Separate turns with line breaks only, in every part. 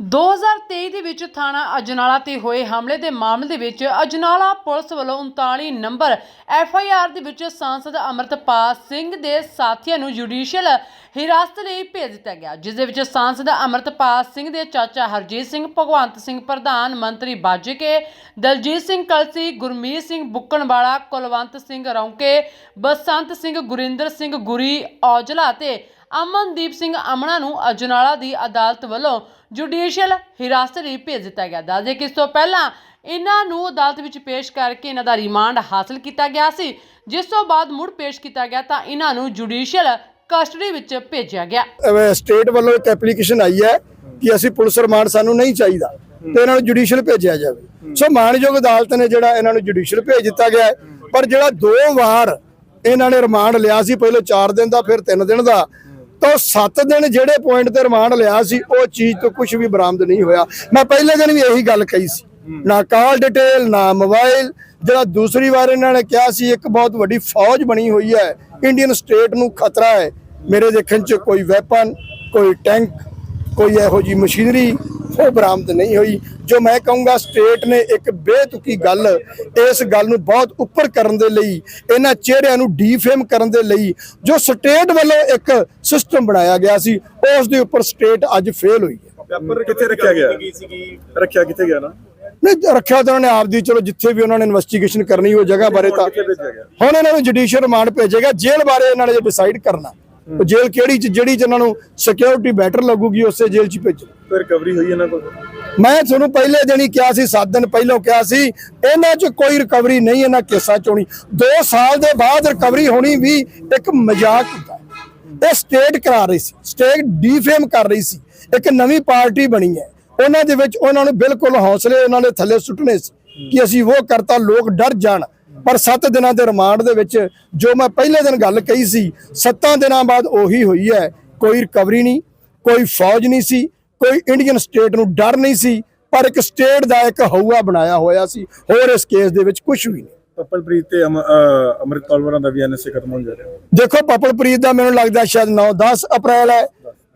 2023 ਦੇ ਵਿੱਚ ਥਾਣਾ ਅਜਨਾਲਾ ਤੇ ਹੋਏ ਹਮਲੇ ਦੇ ਮਾਮਲੇ ਦੇ ਵਿੱਚ ਅਜਨਾਲਾ ਪੁਲਿਸ ਵੱਲੋਂ 39 ਨੰਬਰ ਐਫ ਆਈ ਆਰ ਦੇ ਵਿੱਚ ਸਾਂਸਦ ਅਮਰਤਪਾਲ ਸਿੰਘ ਦੇ ਸਾਥੀਆਂ ਨੂੰ ਜੁਡੀਸ਼ੀਅਲ ਹਿਰਾਸਤ ਲਈ ਭੇਜ ਦਿੱਤਾ ਗਿਆ, ਜਿਸ ਦੇ ਵਿੱਚ ਸਾਂਸਦ ਅਮਰਤਪਾਲ ਸਿੰਘ ਦੇ ਚਾਚਾ ਹਰਜੀਤ ਸਿੰਘ, ਭਗਵੰਤ ਸਿੰਘ ਪ੍ਰਧਾਨ ਮੰਤਰੀ ਬਾਜੇਕੇ, ਦਲਜੀਤ ਸਿੰਘ ਕਲਸੀ, ਗੁਰਮੀਤ ਸਿੰਘ ਬੁੱਕਣਵਾਲਾ, ਕੁਲਵੰਤ ਸਿੰਘ ਰੌਂਕੇ, ਬਸੰਤ ਸਿੰਘ ਗੁਰਿੰਦਰ ਸਿੰਘ ਗੁਰੀ ਔਜਲਾ ਤੇ ਅਮਨਦੀਪ ਸਿੰਘ ਅਮਣਾ ਨੂੰ ਅਜਨਾਲਾ ਦੀ ਅਦਾਲਤ ਵੱਲੋਂ ਜੁਡੀਸ਼ੀਅਲ ਹਿਰਾਸਤ ਲਈ ਭੇਜ ਦਿੱਤਾ ਗਿਆ। ਦੱਸਦੇ ਕਿ ਇਸ ਤੋਂ ਪਹਿਲਾਂ ਇਹਨਾਂ ਨੂੰ ਅਦਾਲਤ ਵਿੱਚ ਪੇਸ਼ ਕਰਕੇ ਇਹਨਾਂ ਦਾ ਰਿਮਾਂਡ ਹਾਸਲ ਕੀਤਾ ਗਿਆ ਸੀ। ਜਿਸ ਤੋਂ ਬਾਅਦ ਮੁੜ ਪੇਸ਼ ਕੀਤਾ ਗਿਆ ਤਾਂ ਇਹਨਾਂ ਨੂੰ ਜੁਡੀਸ਼ੀਅਲ ਕਸਟਡੀ ਵਿੱਚ ਭੇਜਿਆ ਗਿਆ।
ਸਟੇਟ ਵੱਲੋਂ ਇੱਕ ਐਪਲੀਕੇਸ਼ਨ ਆਈ ਹੈ ਕਿ ਅਸੀਂ ਪੁਲਿਸ ਰਿਮਾਂਡ ਸਾਨੂੰ ਨਹੀਂ ਚਾਹੀਦਾ ਤੇ ਇਹਨਾਂ ਨੂੰ ਜੁਡੀਸ਼ੀਅਲ ਭੇਜਿਆ ਜਾਵੇ। ਸੋ ਮਾਨਯੋਗ ਅਦਾਲਤ ਨੇ ਜਿਹੜਾ ਇਹਨਾਂ ਨੂੰ ਜੁਡੀਸ਼ੀਅਲ ਭੇਜ ਦਿੱਤਾ ਗਿਆ। ਪਰ ਜਿਹੜਾ ਦੋ ਵਾਰ ਇਹਨਾਂ ਨੇ ਰਿਮਾਂਡ ਲਿਆ ਸੀ ਪਹਿਲਾਂ 4 ਦਿਨ ਦਾ ਫਿਰ 3 ਦਿਨ ਦਾ ਤਾਂ 7 ਦਿਨ ਜਿਹੜੇ ਪੁਆਇੰਟ ਤੇ ਰਿਮਾਂਡ ਲਿਆ ਸੀ ਉਹ ਚੀਜ਼ ਤੋਂ ਕੁਝ ਵੀ ਬਰਾਮਦ ਨਹੀਂ ਹੋਇਆ। ਮੈਂ ਪਹਿਲੇ ਦਿਨ ਵੀ ਇਹੀ ਗੱਲ ਕਹੀ ਸੀ। ਨਾ ਕਾਲ ਡਿਟੇਲ ਨਾ ਮੋਬਾਈਲ ਜਿਹੜਾ ਦੂਸਰੀ ਵਾਰ ਇਹਨਾਂ ਨੇ ਕਿਹਾ ਸੀ ਇੱਕ ਬਹੁਤ ਵੱਡੀ ਫੌਜ ਬਣੀ ਹੋਈ ਹੈ। ਇੰਡੀਅਨ ਸਟੇਟ ਨੂੰ ਖਤਰਾ ਹੈ। ਮੇਰੇ ਦੇਖਣ 'ਚ ਕੋਈ ਵੈਪਨ ਕੋਈ ਟੈਂਕ ਕੋਈ ਇਹੋ ਜੀ ਮਸ਼ੀਨਰੀ ਉਹ ਬਰਾਮਦ ਨਹੀਂ ਹੋਈ। ਜੋ ਮੈਂ ਕਹੂੰਗਾ ਸਟੇਟ ਨੇ ਇੱਕ ਬੇਤੁਕੀ ਗੱਲ ਇਸ ਗੱਲ ਨੂੰ ਬਹੁਤ ਉੱਪਰ ਕਰਨ ਦੇ ਲਈ ਇਹਨਾਂ ਚਿਹਰਿਆਂ ਨੂੰ ਡੀਫੇਮ ਕਰਨ ਦੇ ਲਈ ਜੋ ਸਟੇਟ ਵੱਲੋਂ ਇੱਕ ਸਿਸਟਮ ਬਣਾਇਆ ਗਿਆ ਸੀ ਉਸ ਦੇ ਉੱਪਰ ਸਟੇਟ ਅੱਜ ਫੇਲ ਹੋਈ ਹੈ।
ਪੇਪਰ ਕਿੱਥੇ ਰੱਖਿਆ ਗਿਆ? ਰੱਖਿਆ ਕਿੱਥੇ ਗਿਆ ਨਾ?
ਨਹੀਂ ਰੱਖਿਆ ਤਾਂ ਉਹਨਾਂ ਨੇ ਆਪਦੀ ਚਲੋ ਜਿੱਥੇ ਵੀ ਉਹਨਾਂ ਨੇ ਇਨਵੈਸਟੀਗੇਸ਼ਨ ਕਰਨੀ ਉਹ ਜਗ੍ਹਾ ਬਾਰੇ ਤਾਂ ਹੁਣ ਇਹਨਾਂ ਨੂੰ ਜੁਡੀਸ਼ੀਅਲ ਰਿਮਾਂਡ ਭੇਜੇਗਾ ਜੇਲ੍ਹ ਬਾਰੇ ਇਹਨਾਂ ਨੇ ਡਿਸਾਈਡ ਕਰਨਾ। ਉਹ ਜੇਲ੍ਹ ਕਿਹੜੀ ਚ ਜਿਹੜੀ ਚ ਇਹਨਾਂ ਨੂੰ ਸਿਕਿਉਰਿਟੀ ਬੈਟਰ ਲੱਗੂਗੀ ਉਸੇ ਜੇਲ੍ਹ ਚ ਭੇਜੋ।
ਫਿਰ ਰਿਕਵਰੀ ਹੋਈ ਇਹਨਾਂ ਕੋਲ?
ਮੈਂ ਤੁਹਾਨੂੰ ਪਹਿਲੇ ਦਿਨ ਹੀ ਕਿਹਾ ਸੀ 7 ਦਿਨ ਪਹਿਲਾਂ ਕਿਹਾ ਸੀ ਇਹਨਾਂ 'ਚ ਕੋਈ ਰਿਕਵਰੀ ਨਹੀਂ ਇਹਨਾਂ ਕੇਸਾਂ 'ਚ ਹੋਣੀ। 2 ਸਾਲ ਦੇ ਬਾਅਦ ਰਿਕਵਰੀ ਹੋਣੀ ਵੀ ਇੱਕ ਮਜ਼ਾਕ ਹੁੰਦਾ। ਇਹ ਸਟੇਟ ਕਰਾ ਰਹੀ ਸੀ ਸਟੇਟ ਡੀਫੇਮ ਕਰ ਰਹੀ ਸੀ, ਇੱਕ ਨਵੀਂ ਪਾਰਟੀ ਬਣੀ ਹੈ। ਉਹਨਾਂ ਦੇ ਵਿੱਚ ਉਹਨਾਂ ਨੂੰ ਬਿਲਕੁਲ ਹੌਸਲੇ ਉਹਨਾਂ ਨੇ ਥੱਲੇ ਸੁੱਟਣੇ ਸੀ ਕਿ ਅਸੀਂ ਉਹ ਕਰਤਾ, ਲੋਕ ਡਰ ਜਾਣ। ਪਰ 7 ਦਿਨਾਂ ਦੇ ਰਿਮਾਂਡ ਦੇ ਵਿੱਚ ਜੋ ਮੈਂ ਪਹਿਲੇ ਦਿਨ ਗੱਲ ਕਹੀ ਸੀ 7 ਦਿਨਾਂ ਬਾਅਦ ਉਹੀ ਹੋਈ ਹੈ। ਕੋਈ ਰਿਕਵਰੀ ਨਹੀਂ, ਕੋਈ ਫੌਜ ਨਹੀਂ ਸੀ, ਕੋਈ ਇੰਡੀਅਨ ਸਟੇਟ ਨੂੰ ਡਰ ਨਹੀਂ ਸੀ, ਪਰ ਇੱਕ ਸਟੇਟ ਦਾ ਇੱਕ ਹਊਆ ਬਣਾਇਆ ਹੋਇਆ ਸੀ। ਹੋਰ ਇਸ ਕੇਸ ਦੇ ਵਿੱਚ ਕੁਝ ਵੀ ਨਹੀਂ।
ਪੱਪਲਪ੍ਰੀਤ ਤੇ ਅਮ- ਵਰਾਂ ਦਾ ਵੀ ਐਨਐਸਏ ਖਤਮ ਹੋਣ ਜਾ ਰਿਹਾ।
ਦੇਖੋ, ਪਪਲਪ੍ਰੀਤ ਦਾ ਮੈਨੂੰ ਲੱਗਦਾ ਸ਼ਾਇਦ 9 10 ਅਪ੍ਰੈਲ ਹੈ।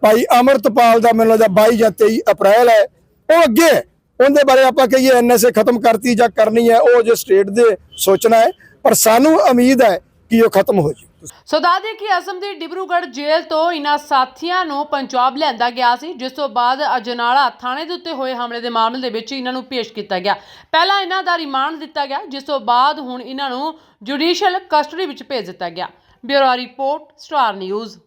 ਭਾਈ ਅਮਰਤਪਾਲ ਦਾ ਮੈਨੂੰ ਲੱਗਦਾ 22 ਜਾਂ 23 ਅਪ੍ਰੈਲ ਹੈ। ਉਹ ਅੱਗੇ, ਉਹਦੇ ਬਾਰੇ ਆਪਾਂ ਕਹੀਏ ਐਨਐਸਏ ਖਤਮ ਕਰਤੀ ਜਾਂ ਕਰਨੀ ਹੈ, ਉਹ ਜੋ ਸਟੇਟ ਦੇ ਸੋਚਣਾ ਹੈ। ਪਰ ਸਾਨੂੰ ਉਮੀਦ ਹੈ ਕਿ ਉਹ ਖਤਮ ਹੋ ਜਾਏ
ਸੋ ਦੱਸਦੇ ਕਿ ਅਸਮ ਦੀ ਡਿਬਰੂਗੜ੍ਹ ਜੇਲ੍ਹ ਤੋਂ ਇਹਨਾਂ ਸਾਥੀਆਂ ਨੂੰ ਪੰਜਾਬ ਲਿਆਂਦਾ ਗਿਆ ਸੀ, ਜਿਸ ਤੋਂ ਬਾਅਦ ਅਜਨਾਲਾ ਥਾਣੇ ਦੇ ਉੱਤੇ ਹੋਏ ਹਮਲੇ ਦੇ ਮਾਮਲੇ ਦੇ ਵਿੱਚ ਇਹਨਾਂ ਨੂੰ ਪੇਸ਼ ਕੀਤਾ ਗਿਆ। ਪਹਿਲਾਂ ਇਹਨਾਂ ਦਾ ਰਿਮਾਂਡ ਦਿੱਤਾ ਗਿਆ, ਜਿਸ ਤੋਂ ਬਾਅਦ ਹੁਣ ਇਹਨਾਂ ਨੂੰ ਜੁਡੀਸ਼ੀਅਲ ਕਸਟਡੀ ਵਿੱਚ ਭੇਜ ਦਿੱਤਾ ਗਿਆ। Bureau report, star news.